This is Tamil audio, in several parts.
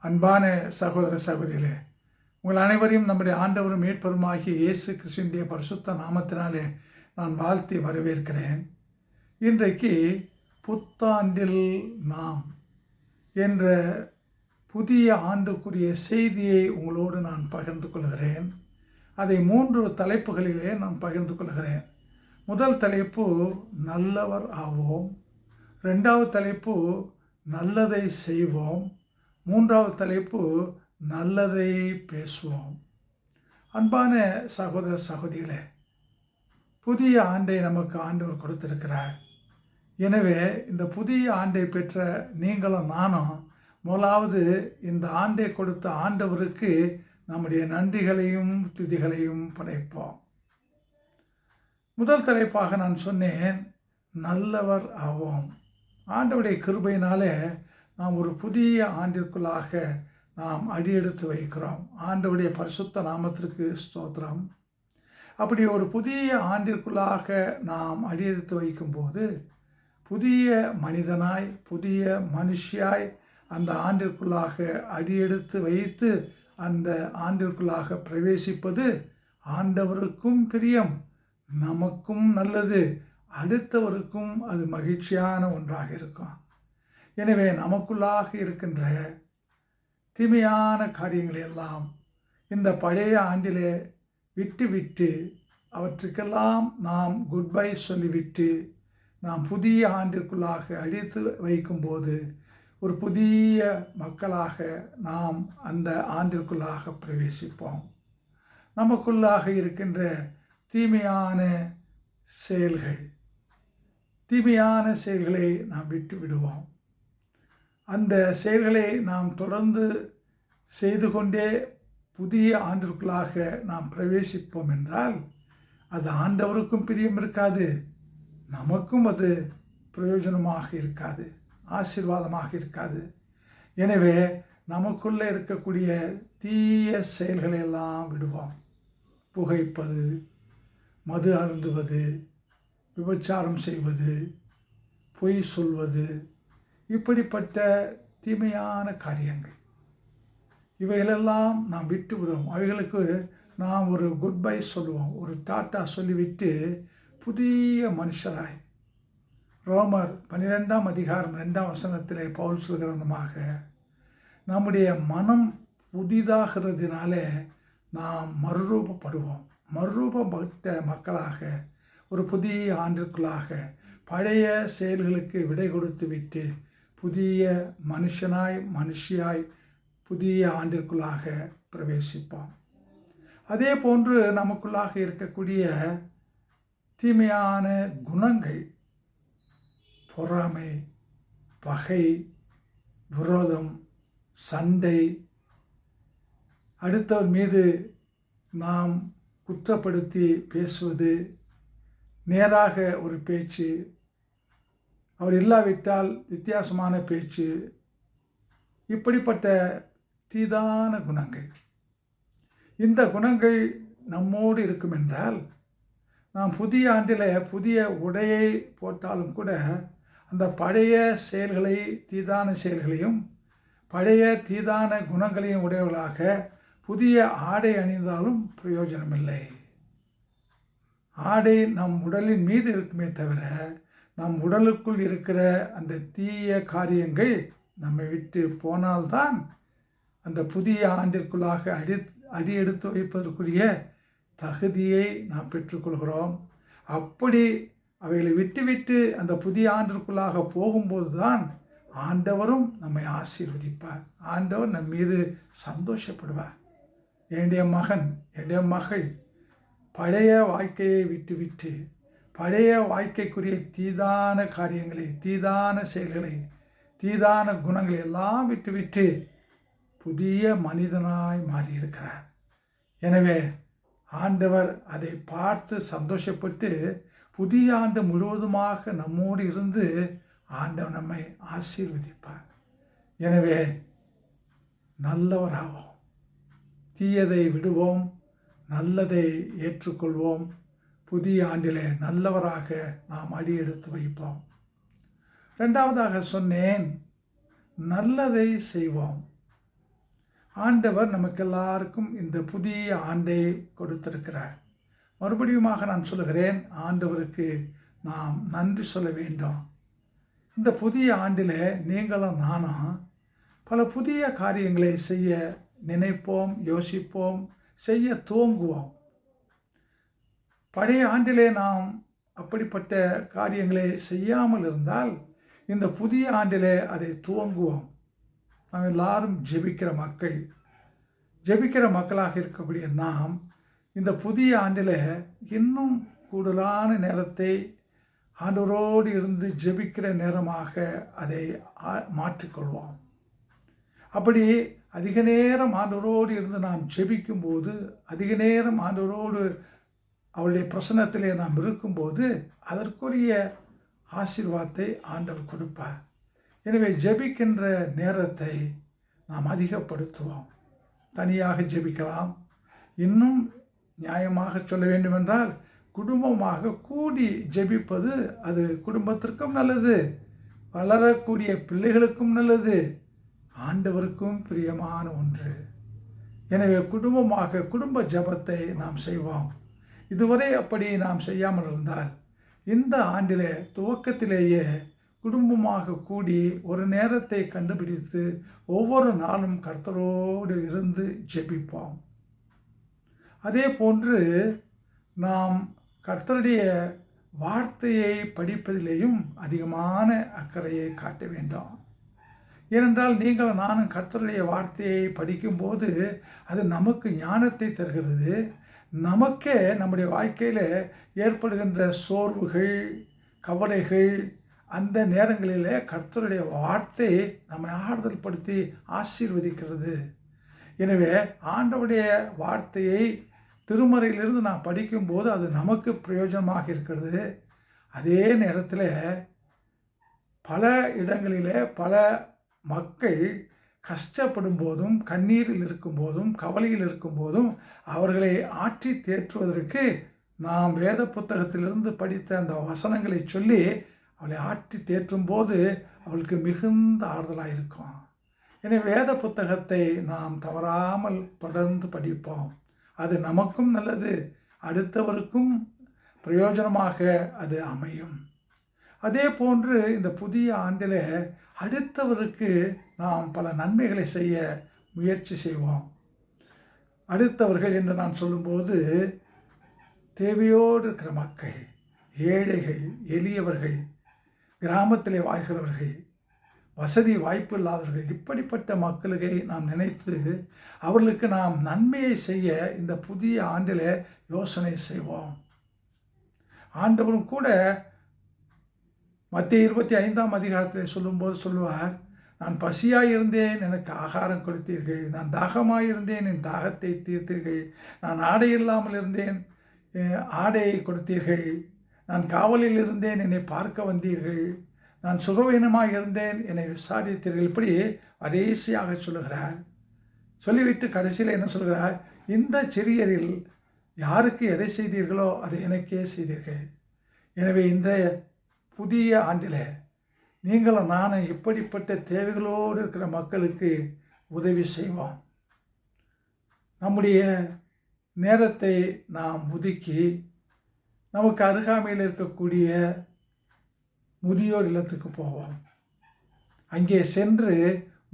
அன்பான சகோதர சகோதரிகளே உங்கள் அனைவரையும் நம்முடைய ஆண்டவரும் மீட்பருமாகிய இயேசு கிறிஸ்துவினுடைய பரிசுத்த நாமத்தினாலே நான் வாழ்த்தி வரவேற்கிறேன். இன்றைக்கு புத்தாண்டில் நாம் என்ற புதிய ஆண்டுக்குரிய செய்தியை உங்களோடு நான் பகிர்ந்து கொள்கிறேன். அதை மூன்று தலைப்புகளிலே நான் பகிர்ந்து கொள்கிறேன். முதல் தலைப்பு நல்லவர் ஆவோம். ரெண்டாவது தலைப்பு நல்லதை செய்வோம். மூன்றாவது தலைப்பு நல்லதை பேசுவோம். அன்பான சகோதர சகோதரிகளே புதிய ஆண்டை நமக்கு ஆண்டவர் கொடுத்திருக்கிறார். எனவே இந்த புதிய ஆண்டை பெற்ற நீங்களும் நானும் முதலாவது இந்த ஆண்டை கொடுத்த ஆண்டவருக்கு நம்முடைய நன்றிகளையும் துதிகளையும் படைப்போம். முதல் தலைப்பாக நான் சொன்னேன் நல்லவர் ஆவோம். ஆண்டவுடைய கிருபையினாலே நாம் ஒரு புதிய ஆண்டிற்குள்ளாக நாம் அடியெடுத்து வைக்கிறோம். ஆண்டவுடைய பரிசுத்த நாமத்திற்கு ஸ்தோத்திரம். அப்படி ஒரு புதிய ஆண்டிற்குள்ளாக நாம் அடியெடுத்து வைக்கும்போது புதிய மனிதனாய் புதிய மனுஷியாய் அந்த ஆண்டிற்குள்ளாக அடியெடுத்து வைத்து அந்த ஆண்டிற்குள்ளாக பிரவேசிப்பது ஆண்டவருக்கும் பிரியம் நமக்கும் நல்லது அடுத்தவருக்கும் அது மகிழ்ச்சியான ஒன்றாக இருக்கும். எனவே நமக்குள்ளாக இருக்கின்ற தீமையான காரியங்களை எல்லாம் இந்த பழைய ஆண்டிலே விட்டு விட்டு அவற்றுக்கெல்லாம் நாம் குட் பை சொல்லிவிட்டு நாம் புதிய ஆண்டிற்குள்ளாக அழித்து வைக்கும்போது ஒரு புதிய மக்களாக நாம் அந்த ஆண்டிற்குள்ளாக பிரவேசிப்போம். நமக்குள்ளாக இருக்கின்ற தீமையான செயல்கள் தீமையான செயல்களை நாம் விட்டு விடுவோம் அந்த செயல்களை நாம் தொடர்ந்து செய்து கொண்டே புதிய ஆண்டிற்குள்ளாக நாம் பிரவேசிப்போம் என்றால் அது ஆண்டவருக்கும் பிரியம் இருக்காது நமக்கும் அது பிரயோஜனமாக இருக்காது ஆசீர்வாதமாக இருக்காது. எனவே நமக்குள்ளே இருக்கக்கூடிய தீய செயல்களை எல்லாம் விடுவோம். புகைப்பது மது அருந்துவது விபச்சாரம் செய்வது பொய் சொல்வது இப்படிப்பட்ட தீமையான காரியங்கள். இவைகளெல்லாம் நாம் விட்டு விடுவோம். அவைகளுக்கு நாம் ஒரு குட் பை சொல்லுவோம். ஒரு டாட்டா சொல்லிவிட்டு புதிய மனுஷராய். ரோமர் பன்னிரெண்டாம் அதிகாரம் ரெண்டாம் வசனத்திலே பவுல் சொல்கிறனமாக நம்முடைய மனம் புதிதாகிறதுனாலே நாம் மறுரூபப்படுவோம். மறுரூபப்பட்ட மக்களாக ஒரு புதிய ஆண்டிற்குள்ளாக பழைய செயல்களுக்கு விடை கொடுத்து விட்டு புதிய மனுஷனாய் மனுஷியாய் புதிய ஆண்டிற்குள்ளாக பிரவேசிப்பான். அதே போன்று நமக்குள்ளாக இருக்கக்கூடிய தீமையான குணங்கள் பொறாமை பகை விரோதம் சண்டை அடுத்தவர் மீது நாம் குற்றப்படுத்தி பேசுவது நேராக ஒரு பேச்சு அவர் இல்லாவிட்டால் வித்தியாசமான பேச்சு இப்படிப்பட்ட தீதான குணங்கள். இந்த குணங்கள் நம்மோடு இருக்கும் என்றால் நாம் புதிய ஆண்டில் புதிய உடையை போட்டாலும் கூட அந்த பழைய செயல்களை தீதான செயல்களையும் பழைய தீதான குணங்களையும் உடையவர்களாக புதிய ஆடை அணிந்தாலும் பிரயோஜனமில்லை. ஆடை நம் உடலின் மீது இருக்குமே தவிர நம் உடலுக்குள் இருக்கிற அந்த தீய காரியங்கள் நம்மை விட்டு போனால்தான் அந்த புதிய ஆண்டிற்குள்ளாக அடி அடி எடுத்து வைப்பதற்குரிய தகுதியை நாம் பெற்றுக்கொள்கிறோம். அப்படி அவைகளை விட்டுவிட்டு அந்த புதிய ஆண்டிற்குள்ளாக போகும்போது தான் ஆண்டவரும் நம்மை ஆசீர்வதிப்பார். ஆண்டவர் நம் மீது சந்தோஷப்படுவார். என்னுடைய மகன் என்னுடைய மகள் பழைய வாழ்க்கையை விட்டுவிட்டு பழைய வாழ்க்கைக்குரிய தீதான காரியங்களை தீதான செயல்களை தீதான குணங்களை எல்லாம் விட்டுவிட்டு புதிய மனிதனாய் மாறியிருக்கிறார். எனவே ஆண்டவர் அதை பார்த்து சந்தோஷப்பட்டு புதிய ஆண்டு முழுவதுமாக நம்மோடு இருந்து ஆண்டவர் நம்மை ஆசீர்வதிப்பார். எனவே நல்லவராகும் தீயதை விடுவோம் நல்லதை ஏற்றுக்கொள்வோம். புதிய ஆண்டிலே நல்லவராக நாம் அடி எடுத்து வைப்போம். ரெண்டாவதாக சொன்னேன் நல்லதை செய்வோம். ஆண்டவர் நமக்கு எல்லாருக்கும் இந்த புதிய ஆண்டை கொடுத்திருக்கிறார். மறுபடியுமாக நான் சொல்லுகிறேன் ஆண்டவருக்கு நாம் நன்றி சொல்ல வேண்டும். இந்த புதிய ஆண்டில் நீங்களும் நானும் பல புதிய காரியங்களை செய்ய நினைப்போம் யோசிப்போம் செய்ய துவங்குவோம். பழைய ஆண்டிலே நாம் அப்படிப்பட்ட காரியங்களை செய்யாமல் இருந்தால் இந்த புதிய ஆண்டிலே அதை துவங்குவோம். நாம் எல்லாரும் ஜெபிக்கிற மக்கள். ஜெபிக்கிற மக்களாக இருக்கக்கூடிய நாம் இந்த புதிய ஆண்டில் இன்னும் கூடுதலான நேரத்தை ஆண்டவரோடு இருந்து ஜெபிக்கிற நேரமாக அதை மாற்றிக்கொள்வோம். அப்படி அதிக நேரம் ஆண்டவரோடு இருந்து நாம் ஜெபிக்கும்போது அதிக நேரம் ஆண்டவரோடு அவளுடைய பிரசனத்திலே நாம் இருக்கும்போது அதற்குரிய ஆசீர்வாதத்தை ஆண்டவர் கொடுப்பார். எனவே ஜெபிக்கின்ற நேரத்தை நாம் அதிகப்படுத்துவோம். தனியாக ஜெபிக்கலாம். இன்னும் நியாயமாக சொல்ல வேண்டுமென்றால் குடும்பமாக கூடி ஜெபிப்பது அது குடும்பத்திற்கும் நல்லது வளரக்கூடிய பிள்ளைகளுக்கும் நல்லது ஆண்டவருக்கும் பிரியமான ஒன்று. எனவே குடும்பமாக குடும்ப ஜபத்தை நாம் செய்வோம். இதுவரை அப்படி நாம் செய்யாமல் இருந்தால் இந்த ஆண்டிலே துவக்கத்திலேயே குடும்பமாக கூடி ஒரு நேரத்தை கண்டுபிடித்து ஒவ்வொரு நாளும் கர்த்தரோடு இருந்து ஜெபிப்போம். அதே போன்று நாம் கர்த்தருடைய வார்த்தையை படிப்பதிலேயும் அதிகமான அக்கறையை காட்ட வேண்டும். ஏனென்றால் நீங்கள் நானும் கர்த்தருடைய வார்த்தையை படிக்கும்போது அது நமக்கு ஞானத்தை தருகிறது. நமக்கே நம்முடைய வாழ்க்கையில் ஏற்படுகின்ற சோர்வுகள் கவலைகள் அந்த நேரங்களில் கர்த்தருடைய வார்த்தை நம்மை ஆறுதல் படுத்தி ஆசீர்வதிக்கிறது. எனவே ஆண்டவுடைய வார்த்தையை திருமறையிலிருந்து நான் படிக்கும்போது அது நமக்கு பிரயோஜனமாக இருக்கிறது. அதே நேரத்தில் பல இடங்களில் பல மக்கள் கஷ்டப்படும் போதும் கண்ணீரில் இருக்கும்போதும் கவலையில் இருக்கும் போதும் அவர்களை ஆற்றி தேற்றுவதற்கு நாம் வேத புத்தகத்திலிருந்து படித்த அந்த வசனங்களை சொல்லி அவளை ஆற்றி தேற்றும் போது அவளுக்கு மிகுந்த ஆறுதலாக இருக்கும். எனவே வேத புத்தகத்தை நாம் தவறாமல் தொடர்ந்து படிப்போம். அது நமக்கும் நல்லது அடுத்தவருக்கும் பிரயோஜனமாக அது அமையும். அதே போன்று இந்த புதிய ஆண்டில் அடுத்தவருக்கு நாம் பல நன்மைகளை செய்ய முயற்சி செய்வோம். அடுத்தவர்கள் என்று நான் சொல்லும்போது தேவையோடு இருக்கிற மக்கள் ஏழைகள் எளியவர்கள் கிராமத்திலே வாழ்கிறவர்கள் வசதி வாய்ப்பு இல்லாதவர்கள் இப்படிப்பட்ட மக்களுக்கை நாம் நினைத்து அவர்களுக்கு நாம் நன்மையை செய்ய இந்த புதிய ஆண்டில் யோசனை செய்வோம். ஆண்டவரும் கூட மத்திய இருபத்தி ஐந்தாம் அதிகாரத்தில் சொல்லும்போது சொல்லுவார் நான் பசியாக இருந்தேன் எனக்கு ஆகாரம் கொடுத்தீர்கள் நான் தாகமாக இருந்தேன் என் தாகத்தை தீர்த்தீர்கள். நான் ஆடை இல்லாமல் இருந்தேன் ஆடையை கொடுத்தீர்கள். நான் காவலில் இருந்தேன் என்னை பார்க்க வந்தீர்கள். நான் சுகவீனமாக இருந்தேன் என்னை விசாரித்தீர்கள். இப்படி வரிசையாக சொல்லுகிறார். சொல்லிவிட்டு கடைசியில் என்ன சொல்கிறார் இந்த சிறியரில் யாருக்கு எதை செய்தீர்களோ அதை எனக்கே செய்தீர்கள். எனவே இந்த புதிய ஆண்டில் நீங்களும் நானும் இப்படிப்பட்ட தேவைகளோடு இருக்கிற மக்களுக்கு உதவி செய்வோம். நம்முடைய நேரத்தை நாம் ஒதுக்கி நமக்கு அருகாமையில் இருக்கக்கூடிய முதியோர் இல்லத்துக்கு போவோம். அங்கே சென்று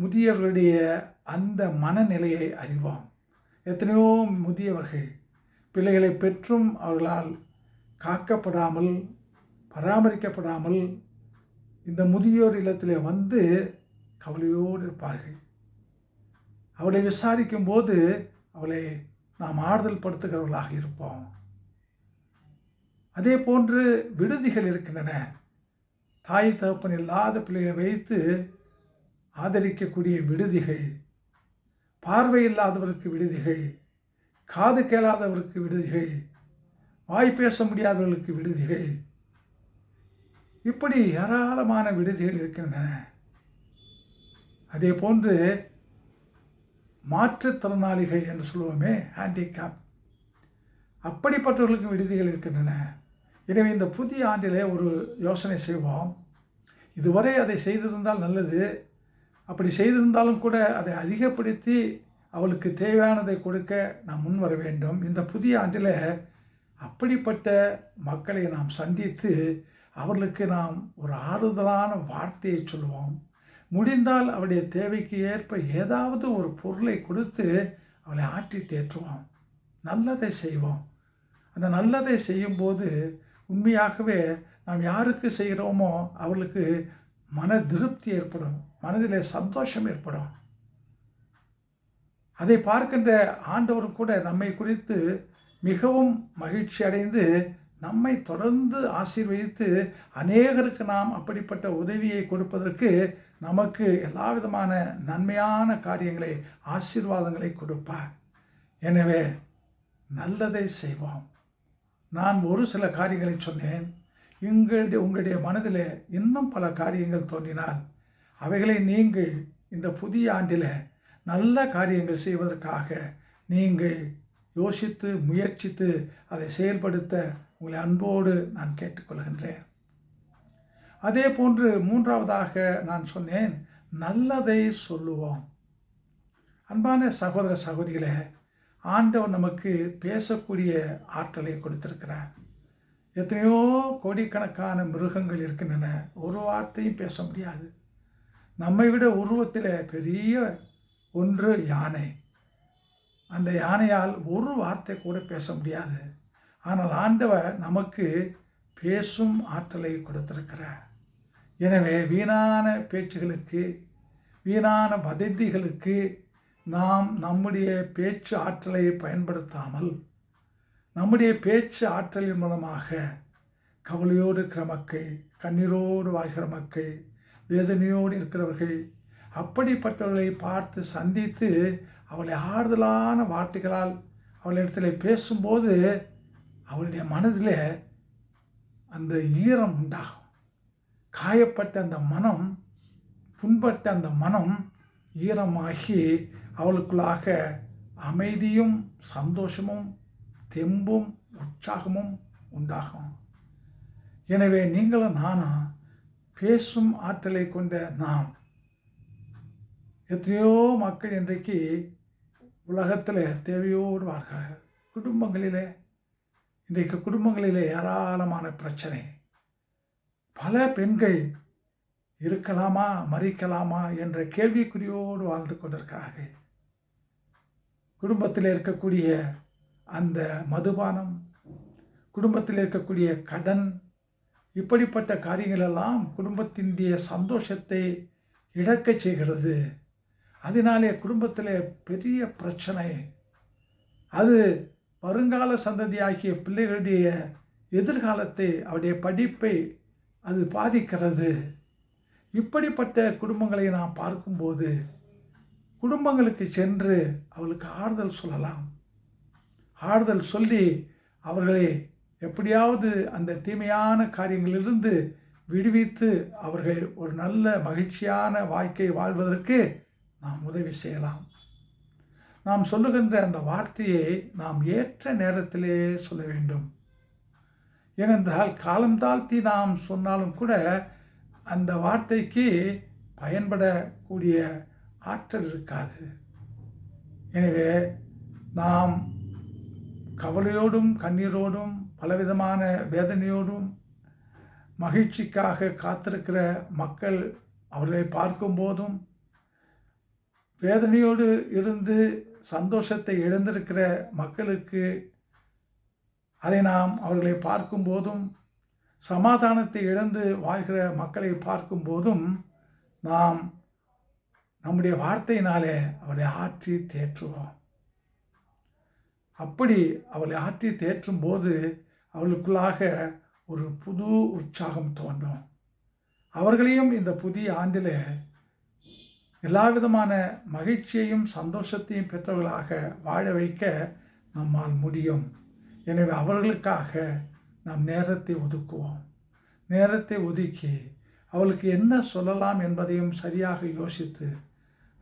முதியவர்களுடைய அந்த மனநிலையை அறிவோம். எத்தனையோ முதியவர்கள் பிள்ளைகளை பெற்றும் அவர்களால் காக்கப்படாமல் பராமரிக்கப்படாமல் இந்த முதியோர் இல்லத்தில் வந்து கவலையோடு இருப்பார்கள். அவளை விசாரிக்கும் போது அவளை நாம் ஆறுதல் படுத்துகிறவர்களாக இருப்போம். அதே போன்று விடுதிகள் இருக்கின்றன. தாய் தகப்பன் இல்லாத பிள்ளைகளை வைத்து ஆதரிக்கக்கூடிய விடுதிகள் பார்வை இல்லாதவருக்கு விடுதிகள் காது கேளாதவருக்கு விடுதிகள் வாய் பேச முடியாதவர்களுக்கு விடுதிகள் இப்படி ஏராளமான விடுதிகள் இருக்கின்றன. அதே போன்று மாற்றுத்திறனாளிகள் என்று சொல்லுவோமே ஹேண்டிகேப் அப்படிப்பட்டவர்களுக்கு விடுதிகள் இருக்கின்றன. எனவே இந்த புதிய ஆண்டிலே ஒரு யோசனை செய்வோம். இதுவரை அதை செய்திருந்தால் நல்லது. அப்படி செய்திருந்தாலும் கூட அதை அதிகப்படுத்தி அவளுக்கு தேவையானதை கொடுக்க நாம் முன் வர வேண்டும். இந்த புதிய ஆண்டில் அப்படிப்பட்ட மக்களை நாம் சந்தித்து அவர்களுக்கு நாம் ஒரு ஆறுதலான வார்த்தையை சொல்லுவோம். முடிந்தால் அவருடைய தேவைக்கு ஏற்ப ஏதாவது ஒரு பொருளை கொடுத்து அவளை ஆற்றி தேற்றுவோம். நல்லதை செய்வோம். அந்த நல்லதை செய்யும்போது உண்மையாகவே நாம் யாருக்கு செய்கிறோமோ அவர்களுக்கு மன திருப்தி ஏற்படும். மனதிலே சந்தோஷம் ஏற்படும். அதை பார்க்கின்ற ஆண்டவர் கூட நம்மை குறித்து மிகவும் மகிழ்ச்சி அடைந்து நம்மை தொடர்ந்து ஆசீர்வதித்து அநேகருக்கு நாம் அப்படிப்பட்ட உதவியை கொடுப்பதற்கு நமக்கு எல்லா விதமான நன்மையான காரியங்களை ஆசீர்வாதங்களை கொடுப்பார். எனவே நல்லதை செய்வோம். நான் ஒரு சில காரியங்களை சொன்னேன். எங்களுடைய உங்களுடைய மனதில் இன்னும் பல காரியங்கள் தோன்றினால் அவைகளை நீங்கள் இந்த புதிய ஆண்டில் நல்ல காரியங்கள் செய்வதற்காக நீங்கள் யோசித்து முயற்சித்து அதை செயல்படுத்த உங்களை அன்போடு நான் கேட்டுக்கொள்கின்றேன். அதே போன்று மூன்றாவதாக நான் சொன்னேன் நல்லதை சொல்லுவோம். அன்பான சகோதர சகோதரிகளே ஆண்டவர் நமக்கு பேசக்கூடிய ஆற்றலை கொடுத்திருக்கிறார். எத்தனையோ கோடிக்கணக்கான மிருகங்கள் இருக்கின்றன ஒரு வார்த்தையும் பேச முடியாது. நம்மை விட உருவத்தில் பெரிய ஒன்று யானை. அந்த யானையால் ஒரு வார்த்தை கூட பேச முடியாது. ஆனால் ஆண்டவர் நமக்கு பேசும் ஆற்றலை கொடுத்திருக்கிறார். எனவே வீணான பேச்சுகளுக்கு வீணான வதந்திகளுக்கு நாம் நம்முடைய பேச்சு ஆற்றலை பயன்படுத்தாமல் நம்முடைய பேச்சு ஆற்றலின் மூலமாக கவலையோடு இருக்கிற மக்கள் கண்ணீரோடு வாழ்கிற மக்கள் வேதனையோடு இருக்கிறவர்கள் அப்படிப்பட்டவர்களை பார்த்து சந்தித்து அவளை ஆறுதலான வார்த்தைகளால் அவளிடத்தில் பேசும்போது அவளுடைய மனதில் அந்த ஈரம் உண்டாகும். காயப்பட்ட அந்த மனம் புண்பட்ட அந்த மனம் ஈரமாகி அவளுக்குள்ளாக அமைதியும் சந்தோஷமும் தெம்பும் உற்சாகமும் உண்டாகும். எனவே நீங்களும் நானும் பேசும் ஆற்றலை கொண்ட நாம் எத்தனையோ மக்கள் இன்றைக்கு உலகத்தில் தேவையோடு குடும்பங்களிலே இன்றைக்கு குடும்பங்களிலே ஏராளமான பிரச்சனை. பல பெண்கள் இருக்கலாமா மறிக்கலாமா என்ற கேள்விக்குறியோடு வாழ்ந்து கொண்டிருக்கிறார்கள். குடும்பத்தில் இருக்கக்கூடிய அந்த மதுபானம் குடும்பத்தில் இருக்கக்கூடிய கடன் இப்படிப்பட்ட காரியங்களெல்லாம் குடும்பத்தினுடைய சந்தோஷத்தை இழக்க செய்கிறது. அதனாலே குடும்பத்தில் பெரிய பிரச்சனை. அது வருங்கால சந்ததியாகிய பிள்ளைகளுடைய எதிர்காலத்தை அவருடைய படிப்பை அது பாதிக்கிறது. இப்படிப்பட்ட குடும்பங்களை நாம் பார்க்கும்போது குடும்பங்களுக்கு சென்று அவளுக்கு ஆறுதல் சொல்லலாம். ஆறுதல் சொல்லி அவர்களை எப்படியாவது அந்த தீமையான காரியங்களிலிருந்து விடுவித்து அவர்கள் ஒரு நல்ல மகிழ்ச்சியான வாழ்க்கை வாழ்வதற்கு நாம் உதவி செய்யலாம். நாம் சொல்லுகின்ற அந்த வார்த்தையை நாம் ஏற்ற நேரத்திலே சொல்ல வேண்டும். ஏனென்றால் காலம் தாழ்த்தி நாம் சொன்னாலும் கூட அந்த வார்த்தைக்கு பயன்படக்கூடிய ஆற்றல் இருக்காது. எனவே நாம் கவலையோடும் கண்ணீரோடும் பலவிதமான வேதனையோடும் மகிழ்ச்சிக்காக காத்திருக்கிற மக்கள் அவர்களை பார்க்கும்போதும் வேதனையோடு இருந்து சந்தோஷத்தை இழந்திருக்கிற மக்களுக்கு அதை நாம் அவர்களை பார்க்கும்போதும் சமாதானத்தை இழந்து வாழ்கிற மக்களை பார்க்கும்போதும் நாம் நம்முடைய வார்த்தையினாலே அவளை ஆற்றி தேற்றுவோம். அப்படி அவளை ஆற்றி தேற்றும் போது அவளுக்குள்ளாக ஒரு புது உற்சாகம் தோன்றும். அவர்களையும் இந்த புதிய ஆண்டில் எல்லா விதமான மகிழ்ச்சியையும் சந்தோஷத்தையும் பெற்றவர்களாக வாழ வைக்க நம்மால் முடியும். எனவே அவர்களுக்காக நாம் நேரத்தை ஒதுக்குவோம். நேரத்தை ஒதுக்கி அவளுக்கு என்ன சொல்லலாம் என்பதையும் சரியாக யோசித்து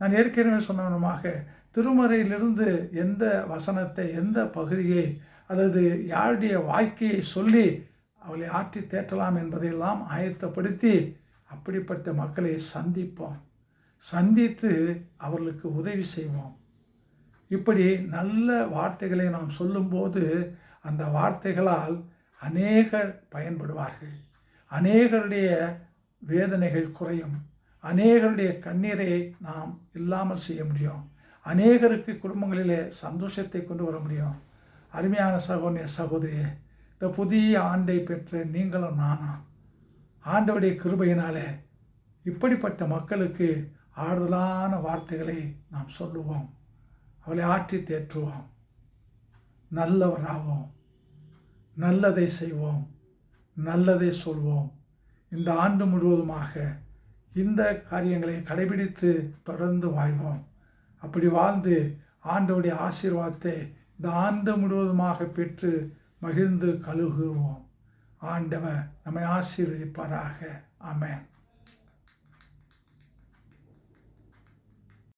நான் ஏற்கனவே சொன்னவனமாக திருமறையிலிருந்து எந்த வசனத்தை எந்த பகுதியை அல்லது யாருடைய வாழ்க்கையை சொல்லி அவளை ஆற்றி தேற்றலாம் என்பதையெல்லாம் ஆயத்தப்படுத்தி அப்படிப்பட்ட மக்களை சந்திப்போம். சந்தித்து அவர்களுக்கு உதவி செய்வோம். இப்படி நல்ல வார்த்தைகளை நாம் சொல்லும்போது அந்த வார்த்தைகளால் அநேகர் பயன்படுவார்கள். அநேகருடைய வேதனைகள் குறையும். அநேகருடைய கண்ணீரை நாம் இல்லாமல் செய்ய முடியும். அநேகருக்கு குடும்பங்களிலே சந்தோஷத்தை கொண்டு வர முடியும். அருமையான சகோதரிய சகோதரியே இந்த புதிய ஆண்டை பெற்ற நீங்களும் நானா? ஆண்டவுடைய கிருபையினாலே இப்படிப்பட்ட மக்களுக்கு ஆறுதலான வார்த்தைகளை நாம் சொல்லுவோம். அவளை ஆற்றி தேற்றுவோம். நல்லவராவோம். நல்லதை செய்வோம். நல்லதை சொல்வோம். இந்த ஆண்டு முழுவதுமாக இந்த காரியங்களை கடைபிடித்து தொடர்ந்து வாழ்வோம். அப்படி வாழ்ந்து ஆண்டவுடைய ஆசீர்வாதத்தை இந்த ஆண்டு முழுவதுமாக பெற்று மகிழ்ந்து கழுகுவோம். ஆண்டவன் நம்மை ஆசீர்வதிப்பாராக. அமேன்